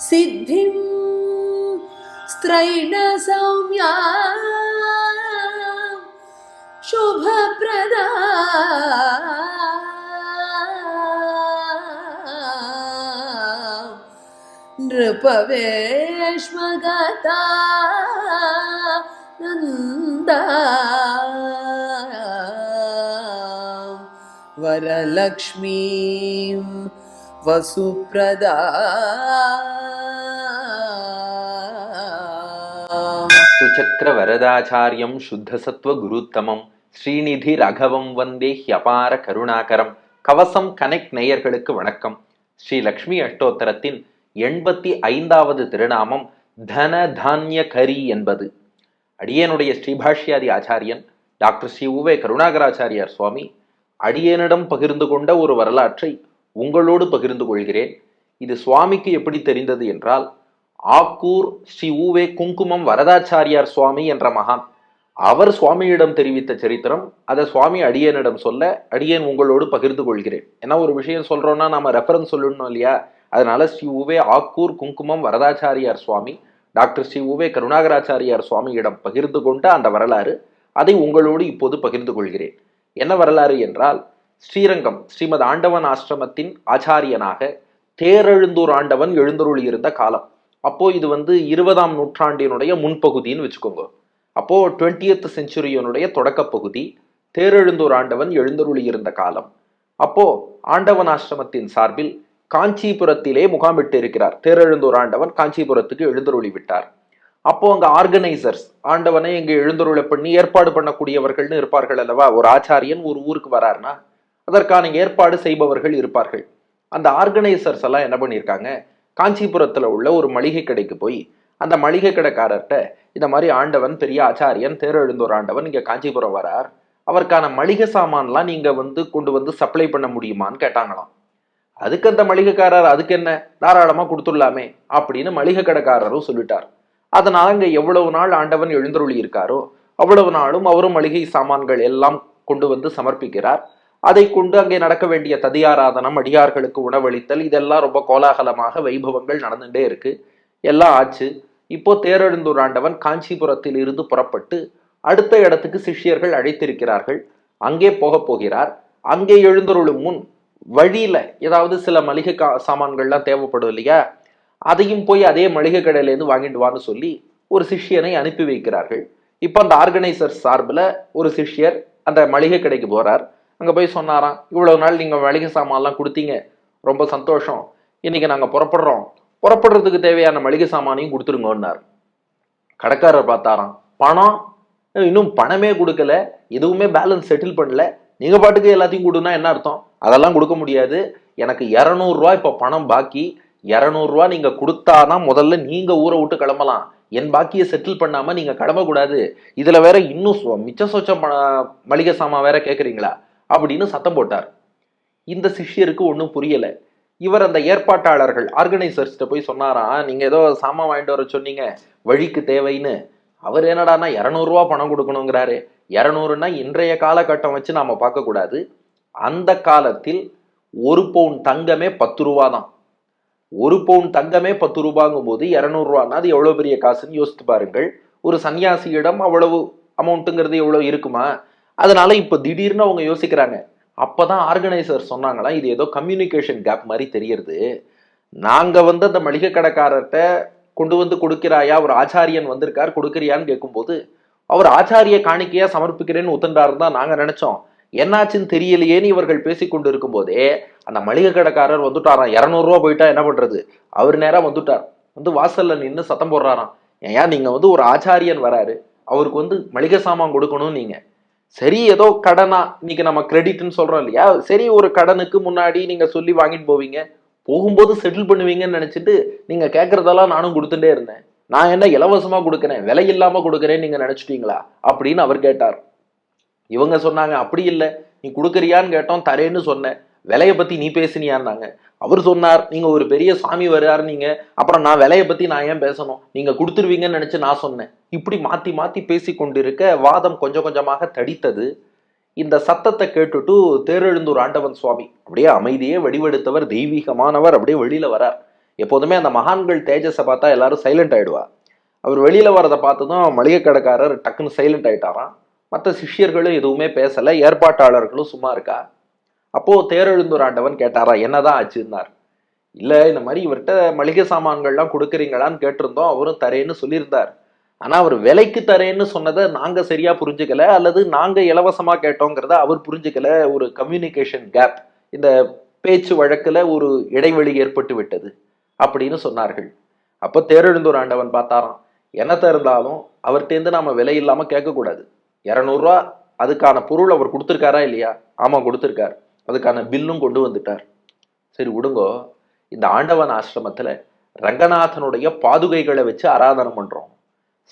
സിദ്ധിം സ്ത്രൈണ സൗമ്യ ശുഭപ്രദ. നൃപവേ नृपवेश्मगता नन्दा वरलक्ष्मीं वसुप्रदा சுச்சக்கர வரதாச்சாரியம் சுத்தசத்வ குருத்தமம் ஸ்ரீநிதி ரகவம் வந்தே ஹியபார கருணாகரம் கவசம் கனெக்ட் நேயர்களுக்கு வணக்கம் ஸ்ரீ லக்ஷ்மி அஷ்டோத்தரத்தின் எண்பத்தி ஐந்தாவது திருநாமம் தன தானிய கரி என்பது. அடியனுடைய ஸ்ரீபாஷ்யாதி ஆச்சாரியன் டாக்டர் ஸ்ரீ உவே கருணாகராச்சாரியார் சுவாமி அடியனிடம் பகிர்ந்து கொண்ட ஒரு வரலாற்றை உங்களோடு பகிர்ந்து கொள்கிறேன். இது சுவாமிக்கு எப்படி தெரிந்தது என்றால் ஆக்கூர் ஸ்ரீ ஊவே குங்குமம் வரதாச்சாரியார் சுவாமி என்ற மகான். அவர் சுவாமியிடம் தெரிவித்த சரித்திரம் அதை சுவாமி அடியேனிடம் சொல்ல அடியன் உங்களோடு பகிர்ந்து கொள்கிறேன். ஏன்னா ஒரு விஷயம் சொல்றோம்னா நம்ம ரெஃபரன்ஸ் சொல்லணும் இல்லையா? அதனால ஸ்ரீ உவே ஆக்கூர் குங்குமம் வரதாச்சாரியார் சுவாமி டாக்டர் ஸ்ரீ உவே கருணாகராச்சாரியார் சுவாமியிடம் பகிர்ந்து கொண்ட அந்த வரலாறு அதை உங்களோடு இப்போது பகிர்ந்து கொள்கிறேன். என்ன வரலாறு என்றால் ஸ்ரீரங்கம் ஸ்ரீமத் ஆண்டவன் ஆசிரமத்தின் ஆச்சாரியனாக தேரெழுந்தூர் ஆண்டவன் எழுந்தருள் இருந்த காலம். அப்போ இது வந்து இருபதாம் நூற்றாண்டினுடைய முன்பகுதின்னு வச்சுக்கோங்க. அப்போ டுவெண்ட்டியத் செஞ்சுரியனுடைய தொடக்க பகுதி தேரெழுந்தூர் ஆண்டவன் எழுந்தருளி இருந்த காலம். அப்போ ஆண்டவன் ஆசிரமத்தின் சார்பில் காஞ்சிபுரத்திலே முகாமிட்டு இருக்கிறார் தேரெழுந்தூர் ஆண்டவன் காஞ்சிபுரத்துக்கு எழுந்தருளி விட்டார் அப்போ அங்க ஆர்கனைசர்ஸ் ஆண்டவனை இங்க எழுந்தருளை பண்ணி ஏற்பாடு பண்ணக்கூடியவர்கள்னு இருப்பார்கள் அல்லவா? ஒரு ஆச்சாரியன் ஒரு ஊருக்கு வராருன்னா அதற்கான ஏற்பாடு செய்பவர்கள் இருப்பார்கள். அந்த ஆர்கனைசர்ஸ் எல்லாம் என்ன பண்ணியிருக்காங்க? காஞ்சிபுரத்துல உள்ள ஒரு மளிகை கடைக்கு போய் அந்த மளிகை கடைக்காரர்கிட்ட இந்த மாதிரி ஆண்டவன் பெரிய ஆச்சாரியன் தேரெழுந்தோர் ஆண்டவன் இங்க காஞ்சிபுரம் வரார். அவருக்கான மளிகை சாமான்லாம் நீங்க வந்து கொண்டு வந்து சப்ளை பண்ண முடியுமான்னு கேட்டாங்களாம். அதுக்கு அந்த மளிகைக்காரர் அதுக்கு என்ன தாராளமா கொடுத்துடலாமே அப்படின்னு மளிகை கடைக்காரரும் சொல்லிட்டார். அதனால இங்க எவ்வளவு நாள் ஆண்டவன் எழுந்தருளி இருக்காரோ அவ்வளவு நாளும் அவரும் மளிகை சாமான்கள் எல்லாம் கொண்டு வந்து சமர்ப்பிக்கிறார். அதை கொண்டு அங்கே நடக்க வேண்டிய ததியாராதனம் அடியார்களுக்கு உணவளித்தல் இதெல்லாம் ரொம்ப கோலாகலமாக வைபவங்கள் நடந்துட்டே இருக்கு. எல்லாம் ஆச்சு. இப்போ தேரெழுந்தூர் ஆண்டவன் காஞ்சிபுரத்தில் இருந்து புறப்பட்டு அடுத்த இடத்துக்கு சிஷ்யர்கள் அழைத்திருக்கிறார்கள். அங்கே போகப் போகிறார். அங்கே எழுந்தருளும் முன் வழியில் ஏதாவது சில மளிகை கா சாமான்கள்லாம் தேவைப்படும் இல்லையா? அதையும் போய் அதே மளிகை கடையிலேருந்து வாங்கிட்டு வான்னு சொல்லி ஒரு சிஷ்யனை அனுப்பி வைக்கிறார்கள். இப்போ அந்த ஆர்கனைசர் சார்பில் ஒரு சிஷ்யர் அந்த மளிகை கடைக்கு போகிறார் அங்கே போய் சொன்னாராம் இவ்வளோ நாள் நீங்கள் மளிகை சாமான்லாம் கொடுத்தீங்க ரொம்ப சந்தோஷம். இன்னைக்கு நாங்கள் புறப்படுறோம். புறப்படுறதுக்கு தேவையான மளிகை சாமானையும் கொடுத்துருங்கன்னார். கடைக்காரர் பார்த்தாராம் பணம்? இன்னும் பணமே கொடுக்கல. எதுவுமே பேலன்ஸ் செட்டில் பண்ணல. நீங்கள் பாட்டுக்கு எல்லாத்தையும் கொடுன்னா என்ன அர்த்தம்? அதெல்லாம் கொடுக்க முடியாது. எனக்கு இரநூறுவா இப்போ பணம் பாக்கி இரநூறுவா நீங்கள் கொடுத்தானா முதல்ல நீங்கள் ஊரை விட்டு கிளம்பலாம். என் பாக்கியை செட்டில் பண்ணாமல் நீங்கள் கிளம்பக்கூடாது. இதில் வேற இன்னும் சொ- மிச்ச சொச்ச மளிகை சாமான் வேற கேட்குறீங்களா அப்படின்னு சத்தம் போட்டார். இந்த சிஷ்யருக்கு ஒன்றும் புரியல. இவர் அந்த ஏற்பாட்டாளர்கள் ஆர்கனைசர்ஸ்கிட்ட போய் சொன்னாராம் நீங்கள் ஏதோ சாமான் வாங்கிட்டு வர சொன்னீங்க வழிக்கு தேவைன்னு. அவர் என்னடானா இரநூறுவா பணம் கொடுக்கணுங்கிறாரு. இரநூறுனா இன்றைய காலகட்டம் வச்சு நாம் பார்க்கக்கூடாது. அந்த காலத்தில் ஒரு பவுன் தங்கமே பத்து ரூபா தான் ஒரு பவுன் தங்கமே பத்து ரூபாங்கும் போது இரநூறுவான்னா அது எவ்வளோ பெரிய காசுன்னு யோசித்து பாருங்கள். ஒரு சன்னியாசியிடம் அவ்வளவு அமௌண்ட்டுங்கிறது எவ்வளோ இருக்குமா? அதனால இப்போ திடீர்னு அவங்க யோசிக்கிறாங்க. அப்போ தான் ஆர்கனைசர் சொன்னாங்களாம் இது ஏதோ கம்யூனிகேஷன் கேப் மாதிரி தெரியறது. நாங்கள் வந்து அந்த மளிகை கடைக்காரர்கிட்ட கொண்டு வந்து கொடுக்கிறாயா? ஒரு ஆச்சாரியன் வந்திருக்கார் கொடுக்குறியான்னு கேட்கும்போது அவர் ஆச்சாரிய காணிக்கையாக சமர்ப்பிக்கிறேன்னு ஒத்துண்டாருன்னு தான் நாங்கள் நினச்சோம். என்னாச்சுன்னு தெரியலையேன்னு இவர்கள் பேசிக் கொண்டு இருக்கும்போதே அந்த மளிகை கடைக்காரர் வந்துட்டாராம் இரநூறுவா போயிட்டா என்ன பண்றது? அவர் நேராக வந்துட்டார். வந்து வாசல்ல நின்று சத்தம் போடுறாராம். ஏன் நீங்க வந்து ஒரு ஆச்சாரியன் வராரு. அவருக்கு வந்து மளிகை சாமான் கொடுக்கணும் நீங்க. சரி ஏதோ கடனா? இன்னைக்கு நம்ம கிரெடிட்னு சொல்றோம் இல்லையா? சரி ஒரு கடனுக்கு முன்னாடி நீங்க சொல்லி வாங்கிட்டு போவீங்க. போகும்போது செட்டில் பண்ணுவீங்கன்னு நினைச்சிட்டு நீங்க கேட்கறதெல்லாம் நானும் கொடுத்துட்டே இருந்தேன். நான் என்ன இலவசமா கொடுக்குறேன்? விலை இல்லாம கொடுக்குறேன்னு நீங்க நினைச்சிட்டீங்களா? அப்படின்னு அவர் கேட்டார். இவங்க சொன்னாங்க அப்படி இல்லை. நீ கொடுக்குறியான்னு கேட்டோம் தரேன்னு சொன்னேன் விலையை பற்றி நீ பேசினியான்னாங்க. அவர் சொன்னார் நீங்கள் ஒரு பெரிய சாமி வர்றாரு நீங்கள் அப்புறம் நான் விலையை பற்றி நான் ஏன் பேசணும்? நீங்கள் கொடுத்துருவீங்கன்னு நினச்சி நான் சொன்னேன். இப்படி மாற்றி மாற்றி பேசி கொண்டிருக்க வாதம் கொஞ்சம் கொஞ்சமாக தடித்தது. இந்த சத்தத்தை கேட்டுட்டு தேரெழுந்தூர் ஆண்டவன் சுவாமி அப்படியே அமைதியே வடிவெடுத்தவர் தெய்வீகமானவர் அப்படியே வெளியில் வரார். எப்போதுமே அந்த மகான்கள் தேஜஸை பார்த்தா எல்லாரும் சைலண்ட் ஆயிடுவா. அவர் வெளியில் வரதை பார்த்ததும் மளிகை கடைக்காரர் டக்குன்னு சைலண்ட் ஆகிட்டாராம் மற்ற சிஷ்யர்களும் எதுவுமே பேசலை ஏற்பாட்டாளர்களும் சும்மா இருக்கா? அப்போது தேரெழுந்தூர் ஆண்டவன் கேட்டாரா என்னதான் ஆச்சுன்னார்? இல்லை இந்த மாதிரி இவர்கிட்ட மளிகை சாமான்கள்லாம் கொடுக்குறீங்களான்னு கேட்டிருந்தோம் அவரும் தரேன்னு சொல்லியிருந்தார். ஆனால் அவர் விலைக்கு தரேன்னு சொன்னதை நாங்கள் சரியாக புரிஞ்சுக்கல அல்லது நாங்கள் இலவசமாக கேட்டோங்கிறத அவர் புரிஞ்சுக்கல ஒரு கம்யூனிகேஷன் கேப் இந்த பேச்சு வழக்கில் ஒரு இடைவெளி ஏற்பட்டு விட்டது அப்படின்னு சொன்னார்கள். அப்போ தேரெழுந்தூர் ஆண்டவன் பார்த்தாராம் என்னத்த இருந்தாலும் அவர்கிட்டேருந்து நாம் விலை இல்லாமல் கேட்கக்கூடாது. இரநூறுவா அதுக்கான பொருள் அவர் கொடுத்துருக்காரா இல்லையா? ஆமாம் கொடுத்துருக்கார். அதுக்கான பில்லும் கொண்டு வந்துட்டார். சரி விடுங்கோ. இந்த ஆண்டவன் ஆசிரமத்தில் ரங்கநாதனுடைய பாதுகைகளை வச்சு ஆராதனை பண்ணுறோம்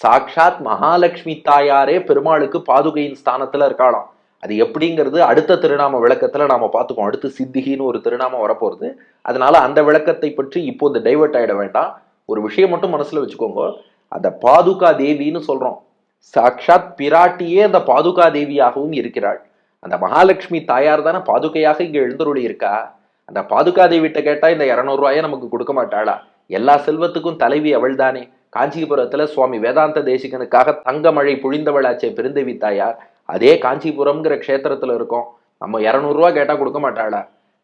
சாக்ஷாத் மகாலட்சுமி தாயாரே பெருமாளுக்கு பாதுகையின் ஸ்தானத்தில் இருக்காளாம். அது எப்படிங்கிறது அடுத்த திருநாம விளக்கத்தில் நாம் பார்த்துக்கோம் அடுத்து சித்திகின்னு ஒரு திருநாமம் வரப்போகிறது அதனால அந்த விளக்கத்தை பற்றி இப்போ இந்த டைவர்ட் வேண்டாம். ஒரு விஷயம் மட்டும் மனசில் வச்சுக்கோங்க. அந்த பாதுகா தேவின்னு சொல்கிறோம் சாக்ஷாத் பிராட்டியே அந்த பாதுகா தேவியாகவும் இருக்கிறாள். அந்த மகாலட்சுமி தாயார் தானே பாதுகையாக இங்க எழுந்தருளி இருக்கா அந்த பாதுகா தேவிட்ட கேட்டா இந்த இரநூறுவாயை நமக்கு கொடுக்க மாட்டாளா? எல்லா செல்வத்துக்கும் தலைவி அவள் தானே காஞ்சிபுரத்துல சுவாமி வேதாந்த தேசிகனுக்காக தங்கமழை புழிந்தவளாச்சே பெருந்தேவி தாயார். அதே காஞ்சிபுரம்ங்கிற க்ஷேத்திரத்துல இருக்கோம். நம்ம இரநூறுவா கேட்டா கொடுக்க மாட்டாளா?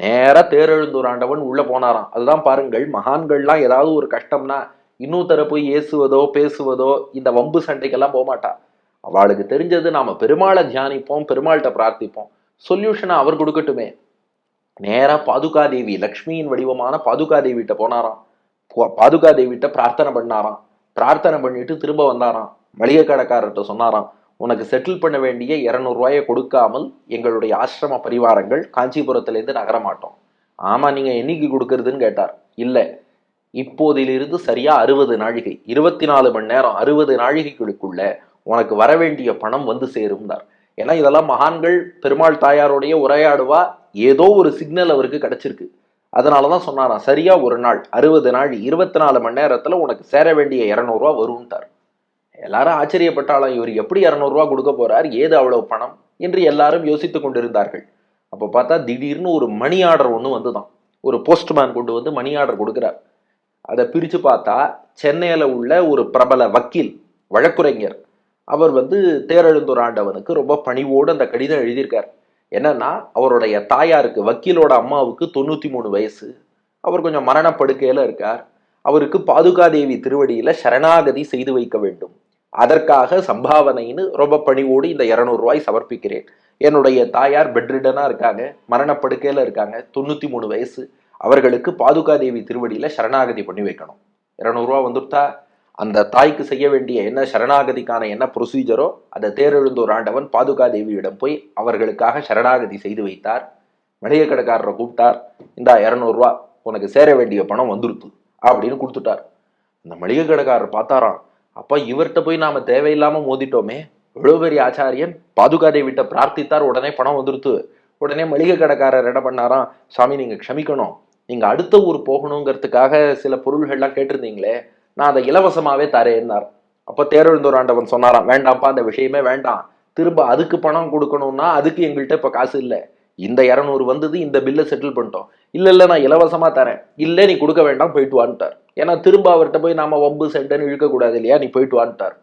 நேரா தேரெழுந்தூர் ஆண்டவன் உள்ள போனாராம். அதுதான் பாருங்கள் மகான்கள்லாம் ஏதாவது ஒரு கஷ்டம்னா இன்னொருத்தர போய் ஏசுவதோ பேசுவதோ இந்த வம்பு சண்டைக்கெல்லாம் போகமாட்டா. அவளுக்கு தெரிஞ்சது நாம பெருமாளை தியானிப்போம் பெருமாள்கிட்ட பிரார்த்திப்போம். சொல்யூஷனை அவர் கொடுக்கட்டுமே. நேராக பாதுகாதேவி லக்ஷ்மியின் வடிவமான பாதுகாதேவிட்ட போனாராம். பா- பாதுகாதேவிட்ட பிரார்த்தனை பண்ணாராம். பிரார்த்தனை பண்ணிட்டு திரும்ப வந்தாராம். மளிகை கடைக்காரர்கிட்ட சொன்னாராம் உனக்கு செட்டில் பண்ண வேண்டிய இரநூறுவாயை கொடுக்காமல் எங்களுடைய ஆசிரம பரிவாரங்கள் காஞ்சிபுரத்துலேருந்து நகரமாட்டோம். ஆமாம் நீங்கள் என்னைக்கு கொடுக்கறதுன்னு கேட்டார். இல்லை இப்போதிலிருந்து சரியா அறுபது நாழிகை இருபத்தி நாலு மணி நேரம் அறுபது நாழிகைகளுக்குள்ள உனக்கு வர வேண்டிய பணம் வந்து சேரும்னார் ஏன்னா இதெல்லாம் மகான்கள் பெருமாள் தாயாருடைய உரையாடுவா ஏதோ ஒரு சிக்னல் அவருக்கு கிடைச்சிருக்கு. அதனாலதான் சொன்னாராம் சரியா ஒரு நாள் அறுபது நாள் இருபத்தி நாலு மணி நேரத்தில் உனக்கு சேர வேண்டிய இரநூறுவா வரும்ட்டார் எல்லாரும் ஆச்சரியப்பட்டாலும் இவர் எப்படி இரநூறுவா கொடுக்க போறார் ஏது அவ்வளவு பணம் என்று எல்லாரும் யோசித்து கொண்டிருந்தார்கள். அப்போ பார்த்தா திடீர்னு ஒரு மணி ஆர்டர் ஒன்று வந்துதான். ஒரு போஸ்ட்மேன் கொண்டு வந்து மணி ஆர்டர் கொடுக்குறார். அதை பிரித்து பார்த்தா சென்னையில் உள்ள ஒரு பிரபல வக்கீல் வழக்குரைஞர் அவர் வந்து தேரெழுந்தூர் ஆண்டவனுக்கு ரொம்ப பணிவோடு அந்த கடிதம் எழுதியிருக்கார். என்னன்னா அவருடைய தாயாருக்கு வக்கீலோட அம்மாவுக்கு தொண்ணூற்றி மூணு வயசு. அவர் கொஞ்சம் மரணப்படுக்கையில் இருக்கார். அவருக்கு பாதுகாதேவி திருவடியில் சரணாகதி செய்து வைக்க வேண்டும். அதற்காக சம்பாவனைன்னு ரொம்ப பணிவோடு இந்த இரநூறுவாய் சமர்ப்பிக்கிறேன். என்னுடைய தாயார் பெட்ரிடனாக இருக்காங்க மரணப்படுக்கையில் இருக்காங்க தொண்ணூற்றி மூணு வயசு. அவர்களுக்கு பாதுகாதேவி திருவடியில் சரணாகதி பண்ணி வைக்கணும். இரநூறுவா வந்துட்டா அந்த தாய்க்கு செய்ய வேண்டிய என்ன சரணாகதிக்கான என்ன ப்ரொசீஜரோ அதை தேரெழுந்தோர் ஆண்டவன் பாதுகாதேவியிடம் போய் அவர்களுக்காக சரணாகதி செய்து வைத்தார். மளிகை கடைக்காரரை கூப்பிட்டார். இந்தா இரநூறுவா உனக்கு சேர வேண்டிய பணம் வந்துருத்து அப்படின்னு கொடுத்துட்டார். அந்த மளிகை கடைக்காரர் பார்த்தாராம். அப்போ இவர்கிட்ட போய் நாம தேவையில்லாம மோதிட்டோமே. இவ்வளவு பெரிய ஆச்சாரியன் பாதுகாதேவிட்ட பிரார்த்தித்தார் உடனே பணம் வந்துருத்து. உடனே மளிகை கடைக்காரர் என்ன பண்ணாராம்? சாமி நீங்க க்ஷமிக்கணும். நீங்க அடுத்த ஊர் போகணுங்கிறதுக்காக சில பொருள்கள்லாம் கேட்டிருந்தீங்களே நான் அதை இலவசமாவே தரேன்னார். அப்ப தேரெழுந்தோர் ஆண்டவன் சொன்னாராம் வேண்டாம்ப்பா அந்த விஷயமே வேண்டாம். திரும்ப அதுக்கு பணம் கொடுக்கணும்னா அதுக்கு எங்கள்கிட்ட இப்ப காசு இல்லை. இந்த இரநூறு வந்தது இந்த பில்லை செட்டில் பண்ணிட்டோம். இல்லை இல்லை நான் இலவசமாக தரேன். இல்லை நீ கொடுக்க வேண்டாம் போயிட்டு வான்ட்டார். ஏன்னா திரும்ப அவர்கிட்ட போய் நாம வம்பு சென்டன்னு இழுக்கக்கூடாது இல்லையா? நீ போயிட்டு வான்ட்டார்.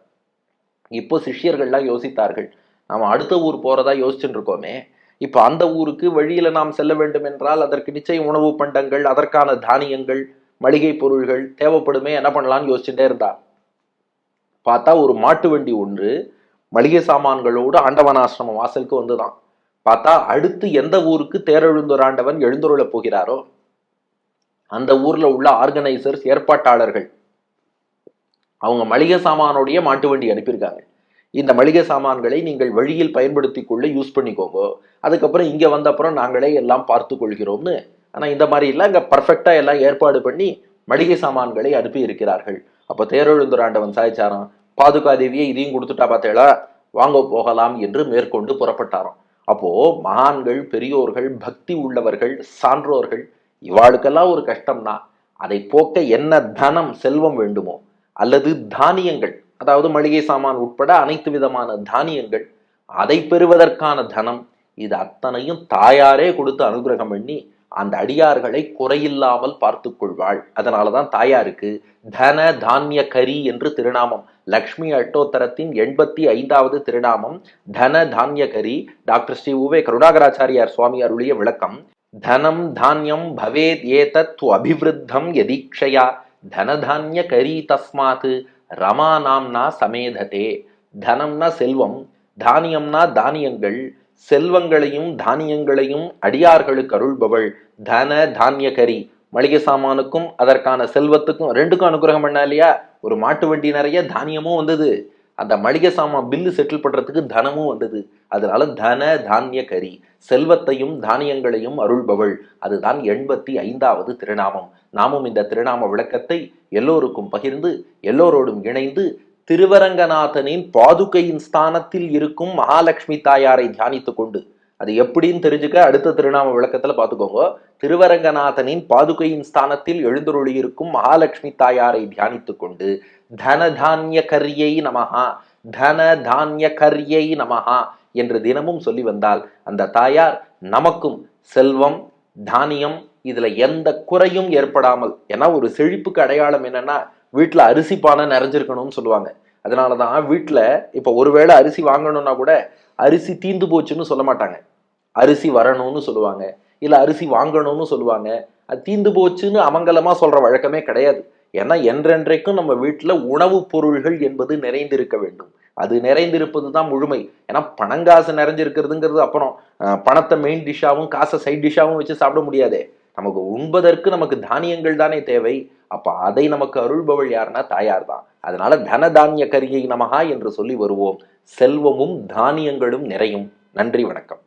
இப்போ சிஷ்யர்கள்லாம் யோசித்தார்கள் நாம் அடுத்த ஊர் போகிறதா யோசிச்சுட்டு இருக்கோமே இப்போ அந்த ஊருக்கு வழியில் நாம் செல்ல வேண்டும் என்றால் அதற்கு நிச்சயம் உணவு பண்டங்கள் அதற்கான தானியங்கள் மளிகை பொருள்கள் தேவைப்படுமே என்ன பண்ணலாம்னு யோசிச்சுட்டே இருந்தா. பார்த்தா ஒரு மாட்டு வண்டி ஒன்று மளிகை சாமான்களோடு ஆண்டவனாசிரமம் வாசலுக்கு வந்துதான். பார்த்தா அடுத்து எந்த ஊருக்கு தேரெழுந்தூர் ஆண்டவன் எழுந்துருளப் போகிறாரோ அந்த ஊர்ல உள்ள ஆர்கனைசர்ஸ் ஏற்பாட்டாளர்கள் அவங்க மளிகை சாமானோடைய மாட்டு வண்டி அனுப்பியிருக்காங்க. இந்த மளிகை சாமான்களை நீங்கள் வழியில் பயன்படுத்தி கொள்ள யூஸ் பண்ணிக்கோங்க. அதுக்கப்புறம் இங்கே வந்த அப்புறம் நாங்களே எல்லாம் பார்த்து கொள்கிறோம்னு. ஆனால் இந்த மாதிரி எல்லாம் அங்கே பர்ஃபெக்டா எல்லாம் ஏற்பாடு பண்ணி மளிகை சாமான்களை அனுப்பி இருக்கிறார்கள். அப்போ தேரெழுந்துராண்டவன் சாய்ச்சாராம் பாதுகாதேவியை இதையும் கொடுத்துட்டா பார்த்தேளா வாங்க போகலாம் என்று மேற்கொண்டு புறப்பட்டாராம். அப்போ மகான்கள் பெரியோர்கள் பக்தி உள்ளவர்கள் சான்றோர்கள் இவாளுக்கெல்லாம் ஒரு கஷ்டம்னா அதை போக்க என்ன தனம் செல்வம் வேண்டுமோ? அல்லது தானியங்கள் அதாவது மளிகை சாமான் உட்பட அனைத்து விதமான தானியங்கள் அதை பெறுவதற்கான தனம் இது அத்தனையும் தாயாரே கொடுத்து அனுகிரகம் பண்ணி அந்த அடியார்களை குறையில்லாமல் பார்த்து கொள்வாள். அதனாலதான் தாயாருக்கு தன தானிய கரி என்று திருநாமம் லக்ஷ்மி அட்டோத்தரத்தின் எண்பத்தி ஐந்தாவது திருநாமம் தன தானிய கரி டாக்டர் ஸ்ரீ உவே கருணாகராச்சாரியார் சுவாமி அருளிய விளக்கம் தனம் தானியம் பவேத் ஏதத் அபிவிருத்தம் யதீக்ஷயா தனதானிய கரி தஸ்மாத் ரமா நாம்னா சமேததே தனம்னா செல்வம் தானியம்னா தானியங்கள் செல்வங்களையும் தானியங்களையும் அடியார்களுக்கு அருள்பவள் தன தானியகரி. மளிகை சாமானுக்கும் அதற்கான செல்வத்துக்கும் ரெண்டுக்கும் அனுகிரகம் பண்ணா இல்லையா? ஒரு மாட்டு வண்டி நிறைய தானியமும் வந்தது. அந்த மளிகை சாமான் பில்லு செட்டில் பண்றதுக்கு தனமும் வந்தது. அதனால தன தானிய கரி செல்வத்தையும் தானியங்களையும் அருள்பவள். அதுதான் எண்பத்தி ஐந்தாவது திருநாமம். நாமும் இந்த திருநாம விளக்கத்தை எல்லோருக்கும் பகிர்ந்து எல்லோரோடும் இணைந்து திருவரங்கநாதனின் பாதுகையின் ஸ்தானத்தில் இருக்கும் மகாலட்சுமி தாயாரை தியானித்து கொண்டு அது எப்படின்னு தெரிஞ்சுக்க அடுத்த திருநாம விளக்கத்துல பாத்துக்கோங்க திருவரங்கநாதனின் பாதுகையின் ஸ்தானத்தில் எழுந்தருளி இருக்கும் மகாலட்சுமி தாயாரை தியானித்து கொண்டு தனதானிய கரியை நமஹா தன தானிய கரியை நமஹா என்று தினமும் சொல்லி வந்தால் அந்த தாயார் நமக்கும் செல்வம் தானியம் இதுல எந்த குறையும் ஏற்படாமல் ஏன்னா ஒரு செழிப்புக்கு அடையாளம் என்னன்னா வீட்டுல அரிசி பானை நிறைஞ்சிருக்கணும்னு சொல்லுவாங்க. அதனாலதான் வீட்டுல இப்ப ஒருவேளை அரிசி வாங்கணும்னா கூட அரிசி தீந்து போச்சுன்னு சொல்ல மாட்டாங்க. அரிசி வரணும்னு சொல்லுவாங்க. இல்ல அரிசி வாங்கணும்னு சொல்லுவாங்க. அது தீந்து போச்சுன்னு அமங்கலமா சொல்ற வழக்கமே கிடையாது. ஏன்னா என்றென்றைக்கும் நம்ம வீட்டுல உணவுப் பொருள்கள் என்பது நிறைந்திருக்க வேண்டும். அது நிறைந்திருப்பது தான் முழுமை. ஏன்னா பணங்காசு நிறைஞ்சிருக்கிறதுங்கிறது அப்புறம் பணத்தை மெயின் டிஷ்ஷாகவும் காசை சைட் டிஷ்ஷாகவும் வச்சு சாப்பிட முடியாதே. நமக்கு உண்பதற்கு நமக்கு தானியங்கள் தானே தேவை. அப்ப அதை நமக்கு அருள்பவள் யாருன்னா தாயார் தான். அதனால தனதானிய கரியை நமகா என்று சொல்லி வருவோம். செல்வமும் தானியங்களும் நிறையும். நன்றி வணக்கம்.